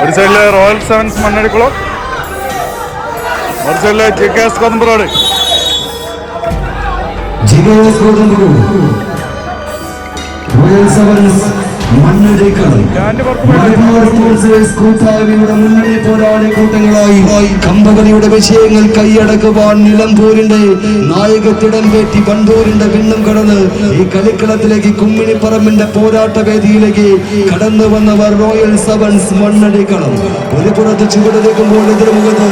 ഒരു സൈഡിൽ royal sevens Mannadikulam ഒരു സൈഡിൽ ജി കെ എസ് കൊതമ്പറോട് റോയൽ സെവൻസ് കൂട്ടായ്മയുടെ മുന്നണി പോരാളി കൂട്ടങ്ങളായി കമ്പകളിയുടെ വിഷയങ്ങൾ കൈയടക്കുവാൻ നിലമ്പൂരിന്റെ നായകത്തിടം കയറ്റി വണ്ടൂരിന്റെ പിന്നും കടന്ന് ഈ കളിക്കളത്തിലേക്ക് കുമ്മിണിപ്പറമ്പിന്റെ പോരാട്ട വേദിയിലേക്ക് കടന്നു വന്നവർ റോയൽ സെവൻസ് മണ്ണടിക്കണം ഒരു പുറത്ത് ചുവടെടുക്കുമ്പോൾ എതിർമുഖത്ത്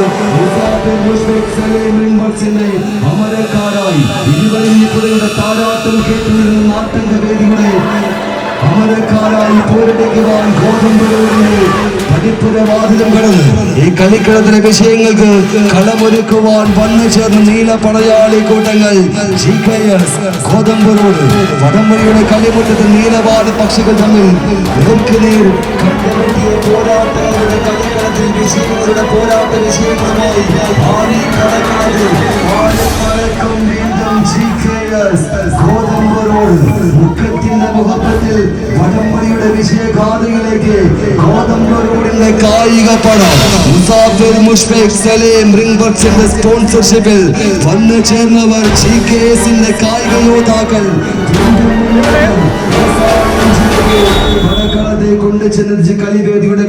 അമരക്കാരായി ഇരുവരും താരാട്ടം കേട്ടുനിരുന്ന നാട്ടംഗ ഈ കളിക്കളത്തിലെ വിഷയങ്ങൾക്ക് കളമൊരുക്കുവാൻ വന്നു ചേർന്ന നീല പടയാളി കൂട്ടങ്ങൾ ജി വടംവലിയുടെ കളിമുറ്റത്ത് നീലവാട് പക്ഷികൾ തമ്മിൽ നേർക്കുനേർ പോരാട്ടങ്ങളുടെ കളിക്കളത്തിൽ വിഷയങ്ങളുടെ പോരാട്ട വിഷയങ്ങളുമായി മുഖത്തിന്റെ മുഖത്തിൽ വിജയഗാഥയിലേക്ക് ഗോതമ്പൂരോടിന്റെ കായിക പടം. മുസാഫിർ മുഷ്ഫിഖ് സലീം റിംഗ് ബർക്സിന്റെ സ്പോൺസർഷിപ്പിൽ വന്നു ചേർന്നവർ ജി കെ എസിന്റെ കായിക യോദ്ധാക്കൾ കളത്തെ കൊണ്ടു ചെന്ന് കളിവേദിയുടെ